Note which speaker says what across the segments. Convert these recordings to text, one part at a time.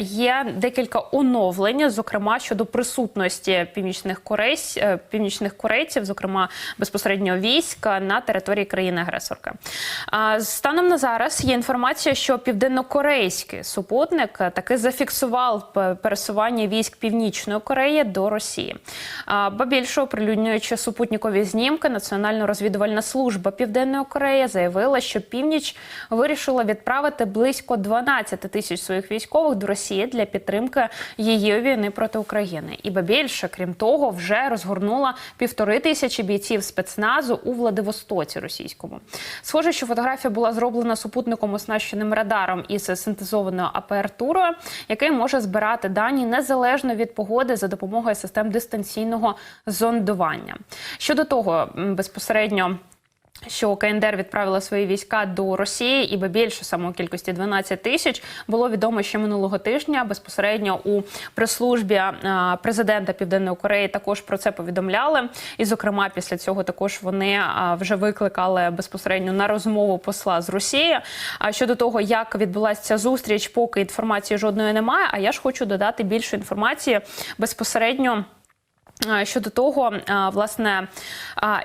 Speaker 1: Є декілька оновлень, зокрема щодо присутності північних корейсь, е, північних корейців, зокрема безпосередньо війська на території країни-агресорки. Станом на зараз є інформація, що південнокорейський супутник е, таки зафіксував пересування військ Північної Кореї до Росії. Ба більше оприлюднюючи супутникові знімки, Національна розвідувальна служба Південної Кореї заявила, що північ вирішила відправити близько 12 тисяч своїх військових до Росії для підтримки її війни проти України. І більше, крім того, вже розгорнула півтори тисячі бійців спецназу у Владивостоці російському. Схоже, що фотографія була зроблена супутником, оснащеним радаром із синтезованою апаратурою, який може збирати дані незалежно від погоди за допомогою систем дистанційного зондування. Щодо того, безпосередньо. Що КНДР відправила свої війська до Росії, і би більше саме кількості 12 тисяч було відомо ще минулого тижня. Безпосередньо у прес-службі президента Південної Кореї також про це повідомляли. І, зокрема, після цього також вони вже викликали безпосередньо на розмову посла з Росії. А щодо того, як відбулася ця зустріч, поки інформації жодної немає. А я ж хочу додати більше інформації безпосередньо. Щодо того, власне,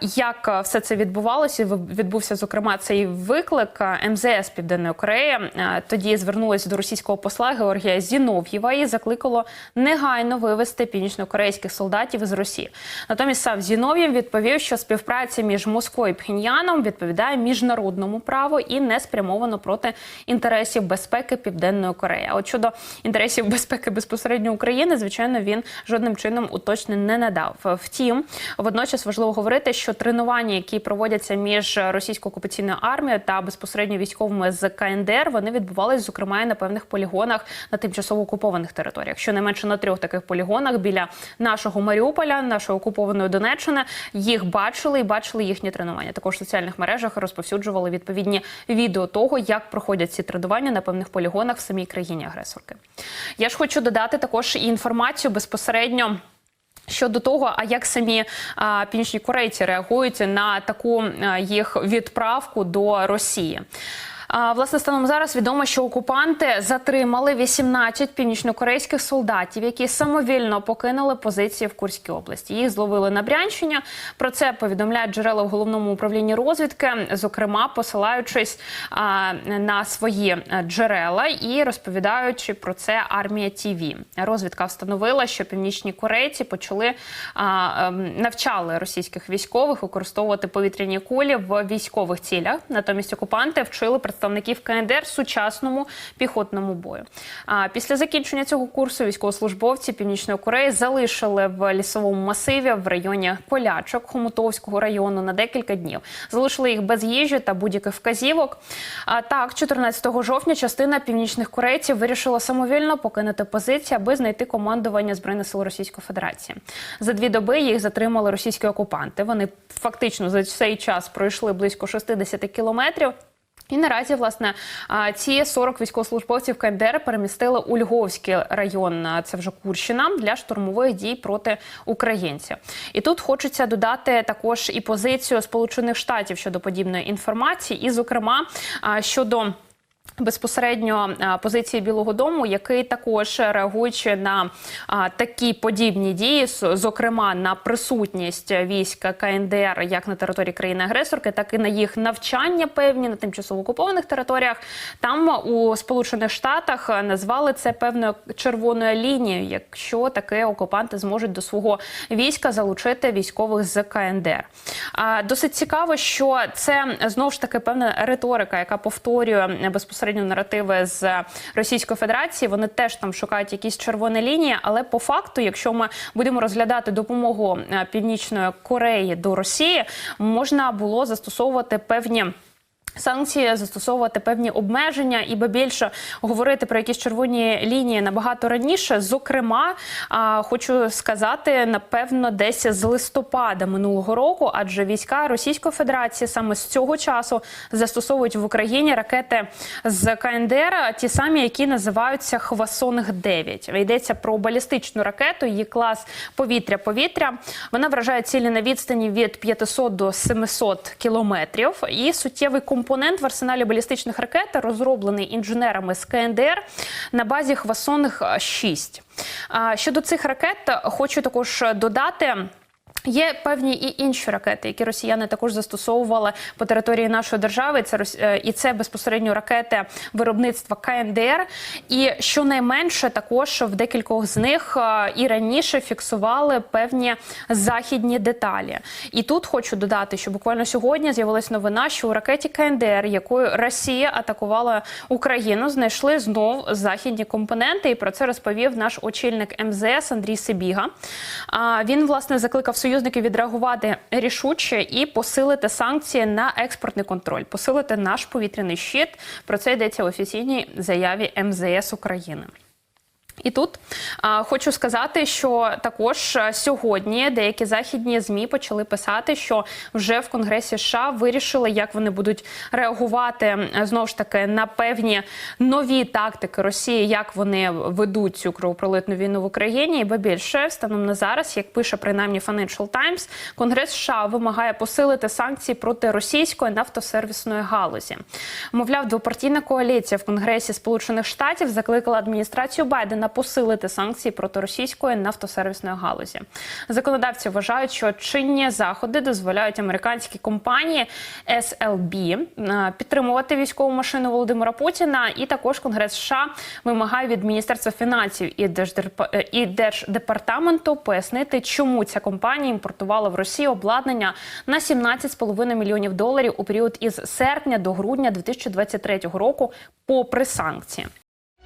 Speaker 1: як все це відбувалося, відбувся зокрема цей виклик МЗС Південної Кореї. Тоді звернулася до російського посла Георгія Зінов'єва і закликало негайно вивести північнокорейських солдатів із Росії. Натомість сам Зінов'єв відповів, що співпраця між Москвою і Пхеньяном відповідає міжнародному праву і не спрямовано проти інтересів безпеки Південної Кореї. От щодо інтересів безпеки безпосередньо України, звичайно, він жодним чином уточнень не надав. Втім, водночас важливо говорити, що тренування, які проводяться між російською окупаційною армією та безпосередньо військовими з КНДР, вони відбувалися зокрема і на певних полігонах на тимчасово окупованих територіях. Щонайменше на трьох таких полігонах біля нашого Маріуполя, нашої окупованої Донеччини, їх бачили і бачили їхні тренування. Також в соціальних мережах розповсюджували відповідні відео того, як проходять ці тренування на певних полігонах в самій країні агресорки. Я ж хочу додати також і інформацію безпосередньо. Щодо того, а як самі а, північні корейці реагують на таку а, їх відправку до Росії? Власне, станом зараз відомо, що окупанти затримали 18 північнокорейських солдатів, які самовільно покинули позиції в Курській області. Їх зловили на Брянщині. Про це повідомляють джерела в головному управлінні розвідки, зокрема посилаючись на свої джерела і розповідаючи про це армія ТІВІ. Розвідка встановила, що північні корейці почали ем, навчали російських військових використовувати повітряні кулі в військових цілях. Натомість окупанти вчили представників КНДР сучасному піхотному бою. А після закінчення цього курсу військовослужбовці Північної Кореї залишили в лісовому масиві в районі Колячок Хомутовського району на декілька днів. Залишили їх без їжі та будь-яких вказівок. А так, 14 жовтня частина північних корейців вирішила самовільно покинути позиції, аби знайти командування збройних сил Російської Федерації. За дві доби їх затримали російські окупанти. Вони фактично за цей час пройшли близько 60 кілометрів. І наразі, власне, ці 40 військовослужбовців КНДР перемістили у Львовський район, це вже Курщина, для штурмових дій проти українців. І тут хочеться додати також і позицію Сполучених Штатів щодо подібної інформації, і, зокрема, щодо. Безпосередньо позиції Білого Дому, який також реагуючи на такі подібні дії, зокрема на присутність війська КНДР як на території країни-агресорки, так і на їх навчання певні на тимчасово окупованих територіях. Там у Сполучених Штатах назвали це певною червоною лінією, якщо таке окупанти зможуть до свого війська залучити військових з КНДР. Досить цікаво, що це знову ж таки певна риторика, яка повторює безпосередньо наративи з Російської Федерації. Вони теж там шукають якісь червоні лінії, але по факту, якщо ми будемо розглядати допомогу е, Північної Кореї до Росії, можна було застосовувати певні. Санкції застосовувати певні обмеження і би більше говорити про якісь червоні лінії набагато раніше. Зокрема, хочу сказати, напевно, десь з листопада минулого року, адже війська Російської Федерації саме з цього часу застосовують в Україні ракети з КНДР, ті самі, які називаються Хвасонг 9 Йдеться про балістичну ракету, її клас повітря-повітря. Вона вражає цілі на відстані від 500 до 700 кілометрів і суттєвий комплект компонент в арсеналі балістичних ракет, розроблений інженерами з КНДР на базі Хвасоних 6. Щодо цих ракет, хочу також додати. Є певні і інші ракети, які росіяни також застосовували по території нашої держави. Це е, і це безпосередньо ракети виробництва КНДР. І щонайменше також в декількох з них е, і раніше фіксували певні західні деталі. І тут хочу додати, що буквально сьогодні з'явилась новина, що у ракеті КНДР, якою Росія атакувала Україну, знайшли знов західні компоненти. І про це розповів наш очільник МЗС Андрій Сибіга. Він власне закликав союзників відреагувати рішуче і посилити санкції на експортний контроль, посилити наш повітряний щит. Про це йдеться в офіційній заяві МЗС України. І тут а, хочу сказати, що також сьогодні деякі західні змі почали писати, що вже в Конгресі США вирішили, як вони будуть реагувати знову ж таки на певні нові тактики Росії, як вони ведуть цю кровопролитну війну в Україні. І більше станом на зараз, як пише принаймні Financial Times, Конгрес США вимагає посилити санкції проти російської нафтосервісної галузі. Мовляв, двопартійна коаліція в Конгресі Сполучених Штатів закликала адміністрацію Байдена посилити санкції проти російської нафтосервісної галузі. Законодавці вважають, що чинні заходи дозволяють американській компанії SLB е, підтримувати військову машину Володимира Путіна. І також Конгрес США вимагає від Міністерства фінансів і Держдерпа- е, і Держдепартаменту пояснити, чому ця компанія імпортувала в Росію обладнання на 17,5 мільйонів доларів у період із серпня до грудня 2023 року, попри санкції.